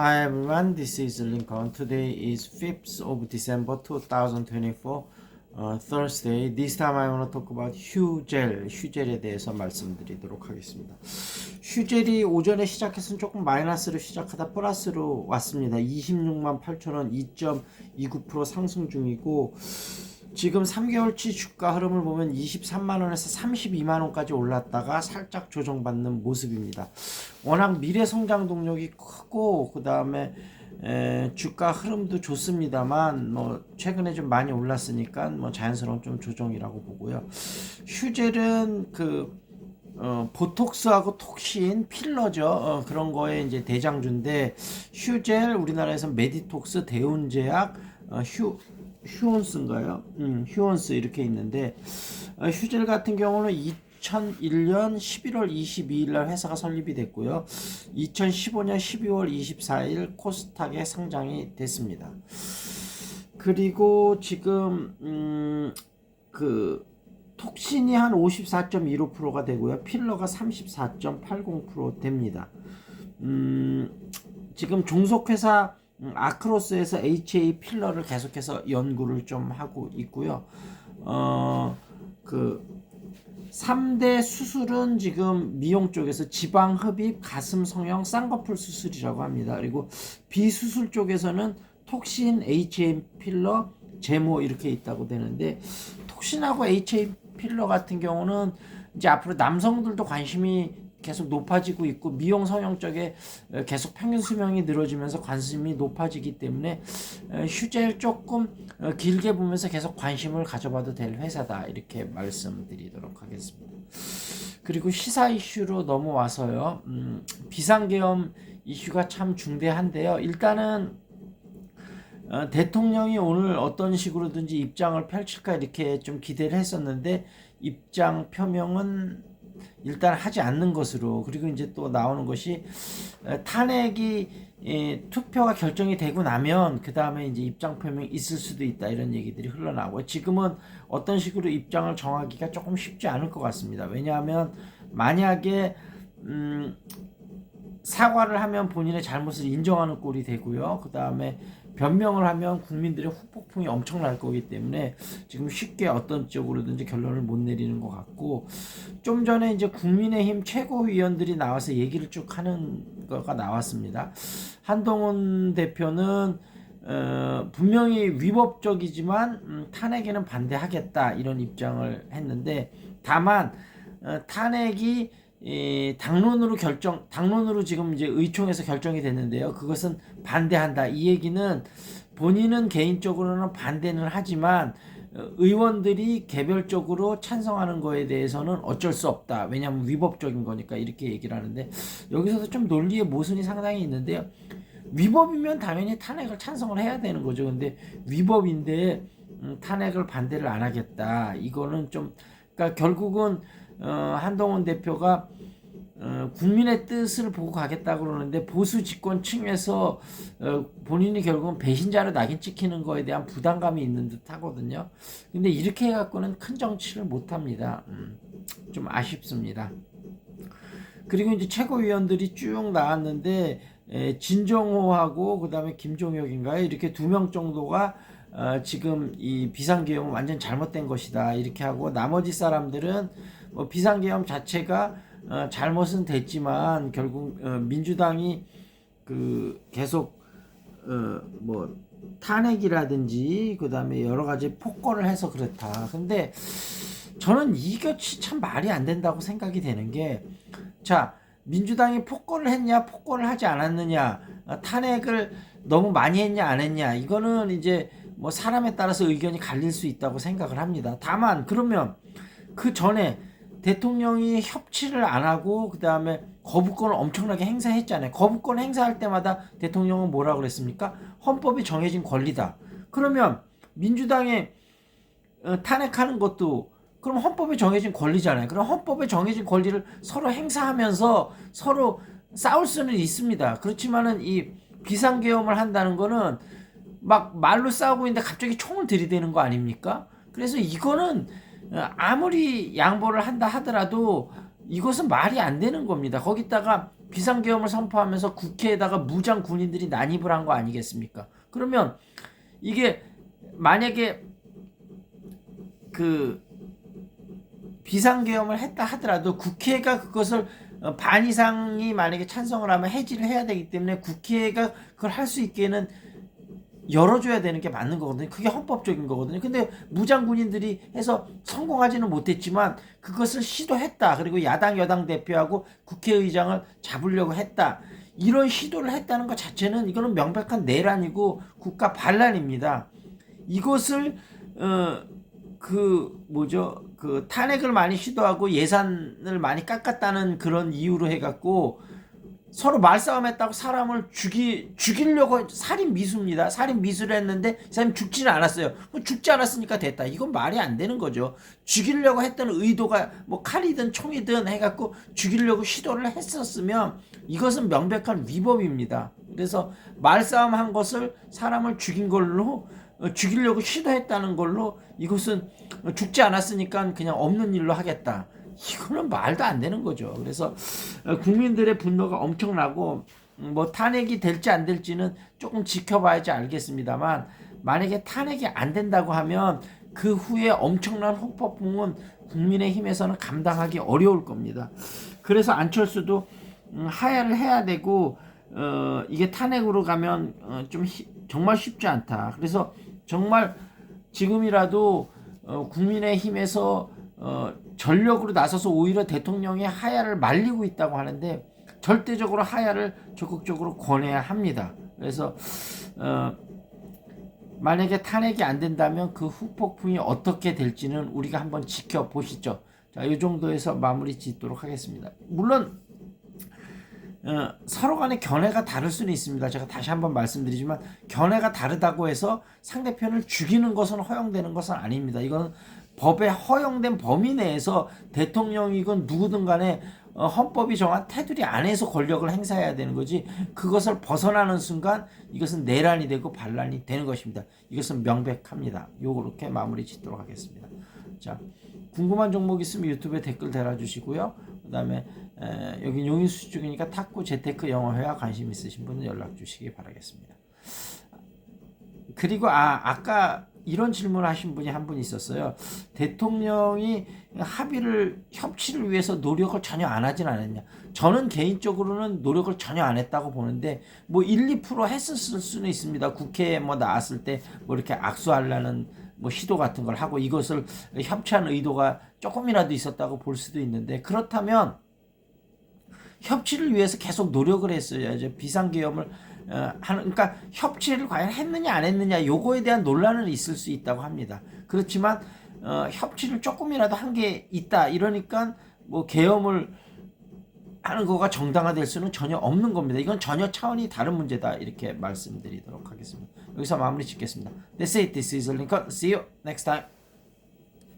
Hi everyone, this is Lincoln. Today is 5th of December 2024, uh, Thursday. This time I want to talk about 휴젤, 휴젤에 대해서 말씀드리도록 하겠습니다. 휴젤이 오전에 시작해서는 조금 마이너스로 시작하다 플러스로 왔습니다. 26만 8천 원 2.29% 상승 중이고 지금 3개월치 주가 흐름을 보면 23만 원에서 32만 원까지 올랐다가 살짝 조정받는 모습입니다. 워낙 미래 성장 동력이 크고 그 다음에 주가 흐름도 좋습니다만 뭐 최근에 좀 많이 올랐으니까 뭐 자연스러운 좀 조정이라고 보고요. 휴젤은 그 어, 보톡스하고 톡신, 필러죠. 어, 그런 거에 이제 대장주인데 휴젤 우리나라에서 메디톡스, 대운제약, 어, 휴 휴온스인가요? 음, 휴온스 이렇게 있는데 어, 휴젤 같은 경우는 2001년 11월 22일 날 회사가 설립이 됐고요. 2015년 12월 24일 코스닥에 상장이 됐습니다. 그리고 지금 음, 그 톡신이 한 54.15%가 되고요. 필러가 34.80% 됩니다. 음, 지금 종속회사 음, 아크로스에서 HA 필러를 계속해서 연구를 좀 하고 있고요. 어, 그 3대 수술은 지금 미용 쪽에서 지방 흡입, 가슴 성형, 쌍꺼풀 수술이라고 합니다. 그리고 비수술 쪽에서는 톡신, HA 필러, 제모 이렇게 있다고 되는데 톡신하고 HA 필러 같은 경우는 이제 앞으로 남성들도 관심이 계속 높아지고 있고 미용 성형 쪽에 계속 평균 수명이 늘어지면서 관심이 높아지기 때문에 휴젤 조금 어, 길게 보면서 계속 관심을 가져봐도 될 회사다 이렇게 말씀드리도록 하겠습니다. 그리고 시사 이슈로 넘어와서요. 음, 비상계엄 이슈가 참 중대한데요. 일단은 어, 대통령이 오늘 어떤 식으로든지 입장을 펼칠까 이렇게 좀 기대를 했었는데 입장 표명은 일단 하지 않는 것으로 그리고 이제 또 나오는 것이 탄핵이 투표가 결정이 되고 나면 그 다음에 이제 입장 표명이 있을 수도 있다 이런 얘기들이 흘러나오고 지금은 어떤 식으로 입장을 정하기가 조금 쉽지 않을 것 같습니다. 왜냐하면 만약에 음 사과를 하면 본인의 잘못을 인정하는 꼴이 되고요. 그 다음에 변명을 하면 국민들의 후폭풍이 엄청날 거기 때문에 지금 쉽게 어떤 쪽으로든지 결론을 못 내리는 것 같고 좀 전에 이제 국민의힘 최고위원들이 나와서 얘기를 쭉 하는 거가 나왔습니다. 한동훈 대표는 어, 분명히 위법적이지만 음, 탄핵에는 반대하겠다 이런 입장을 했는데 다만 어, 탄핵이 이 당론으로 결정 당론으로 지금 이제 의총에서 결정이 됐는데요. 그것은 반대한다. 이 얘기는 본인은 개인적으로는 반대는 하지만 어, 의원들이 개별적으로 찬성하는 거에 대해서는 어쩔 수 없다. 왜냐하면 위법적인 거니까 이렇게 얘기를 하는데 여기서도 좀 논리의 모순이 상당히 있는데요. 위법이면 당연히 탄핵을 찬성을 해야 되는 거죠. 근데 위법인데 음, 탄핵을 반대를 안 하겠다. 이거는 좀 그러니까 결국은 어, 한동훈 대표가 어, 국민의 뜻을 보고 가겠다 그러는데 보수 집권층에서 어, 본인이 결국은 배신자로 낙인 찍히는 거에 대한 부담감이 있는 듯 하거든요. 근데 이렇게 해갖고는 큰 정치를 못 합니다. 음, 좀 아쉽습니다. 그리고 이제 최고위원들이 쭉 나왔는데 에, 진정호하고 그다음에 김종혁인가요? 이렇게 두 명 정도가 어, 지금 이 비상계엄은 완전 잘못된 것이다 이렇게 하고 나머지 사람들은 뭐 비상계엄 자체가 어, 잘못은 됐지만 결국 어, 민주당이 그 계속 어, 뭐 탄핵이라든지 그 다음에 여러 가지 폭거를 해서 그렇다. 근데 저는 이것이 참 말이 안 된다고 생각이 되는 게 자. 민주당이 폭거를 했냐, 폭거를 하지 않았느냐, 어, 탄핵을 너무 많이 했냐, 안 했냐, 이거는 이제 뭐 사람에 따라서 의견이 갈릴 수 있다고 생각을 합니다. 다만, 그러면 그 전에 대통령이 협치를 안 하고 그 다음에 거부권을 엄청나게 행사했잖아요. 거부권 행사할 때마다 대통령은 뭐라 그랬습니까? 헌법이 정해진 권리다. 그러면 민주당에 어, 탄핵하는 것도 그럼 헌법에 정해진 권리잖아요. 그럼 헌법에 정해진 권리를 서로 행사하면서 서로 싸울 수는 있습니다. 그렇지만은 이 비상계엄을 한다는 거는 막 말로 싸우고 있는데 갑자기 총을 들이대는 거 아닙니까? 그래서 이거는 아무리 양보를 한다 하더라도 이것은 말이 안 되는 겁니다. 거기다가 비상계엄을 선포하면서 국회에다가 무장 군인들이 난입을 한 거 아니겠습니까? 그러면 이게 만약에 그 비상계엄을 했다 하더라도 국회가 그것을 어, 반 이상이 만약에 찬성을 하면 해지를 해야 되기 때문에 국회가 그걸 할 수 있게는 열어줘야 되는 게 맞는 거거든요. 그게 헌법적인 거거든요. 근데 무장군인들이 해서 성공하지는 못했지만 그것을 시도했다. 그리고 야당 여당 대표하고 국회의장을 잡으려고 했다. 이런 시도를 했다는 것 자체는 이거는 명백한 내란이고 국가 반란입니다. 이것을 어, 그 뭐죠 그 탄핵을 많이 시도하고 예산을 많이 깎았다는 그런 이유로 해갖고 서로 말싸움했다고 사람을 죽이 죽이려고 살인 미수입니다. 살인 미수를 했는데 이 사람이 죽지는 않았어요. 뭐 죽지 않았으니까 됐다. 이건 말이 안 되는 거죠. 죽이려고 했던 의도가 뭐 칼이든 총이든 해갖고 죽이려고 시도를 했었으면 이것은 명백한 위법입니다. 그래서 말싸움 한 것을 사람을 죽인 걸로 어, 죽이려고 시도했다는 걸로 이것은 죽지 않았으니까 그냥 없는 일로 하겠다. 이거는 말도 안 되는 거죠. 그래서 어, 국민들의 분노가 엄청나고 음, 뭐 탄핵이 될지 안 될지는 조금 지켜봐야지 알겠습니다만 만약에 탄핵이 안 된다고 하면 그 후에 엄청난 후폭풍은 국민의힘에서는 감당하기 어려울 겁니다. 그래서 안철수도 음, 하야를 해야 되고 어, 이게 탄핵으로 가면 어, 좀 히, 정말 쉽지 않다. 그래서 정말 지금이라도 어, 국민의힘에서 어, 전력으로 나서서 오히려 대통령의 하야를 말리고 있다고 하는데 절대적으로 하야를 적극적으로 권해야 합니다. 그래서 어, 만약에 탄핵이 안 된다면 그 후폭풍이 어떻게 될지는 우리가 한번 지켜보시죠. 자, 이 정도에서 마무리 짓도록 하겠습니다. 물론 어, 서로 간의 견해가 다를 수는 있습니다. 제가 다시 한번 말씀드리지만 견해가 다르다고 해서 상대편을 죽이는 것은 허용되는 것은 아닙니다. 이건 법에 허용된 범위 내에서 대통령이건 누구든 간에 어, 헌법이 정한 테두리 안에서 권력을 행사해야 되는 거지 그것을 벗어나는 순간 이것은 내란이 되고 반란이 되는 것입니다. 이것은 명백합니다. 요렇게 마무리 짓도록 하겠습니다. 자 궁금한 종목 있으면 유튜브에 댓글 달아주시고요. 그 다음에 여기 용인수 쪽이니까 탁구 재테크 영어회화 관심 있으신 분은 연락 주시기 바라겠습니다. 그리고 아 아까 이런 질문을 하신 분이 한 분 있었어요. 대통령이 합의를 협치를 위해서 노력을 전혀 안 하진 않았냐. 저는 개인적으로는 노력을 전혀 안 했다고 보는데 뭐 1, 2% 했었을 수는 있습니다. 국회에 뭐 나왔을 때 뭐 이렇게 악수하려는 뭐 시도 같은 걸 하고 이것을 협치하는 의도가 조금이라도 있었다고 볼 수도 있는데 그렇다면 협치를 위해서 계속 노력을 했어야죠. 비상계엄을 어, 하는 그러니까 협치를 과연 했느냐 안 했느냐 요거에 대한 논란은 있을 수 있다고 합니다. 그렇지만 어, 협치를 조금이라도 한 게 있다 이러니까 뭐 계엄을 하는 거가 정당화될 수는 전혀 없는 겁니다. 이건 전혀 차원이 다른 문제다 이렇게 말씀드리도록 하겠습니다. 여기서 마무리 짓겠습니다. That's it. This is Lincoln. See you next time.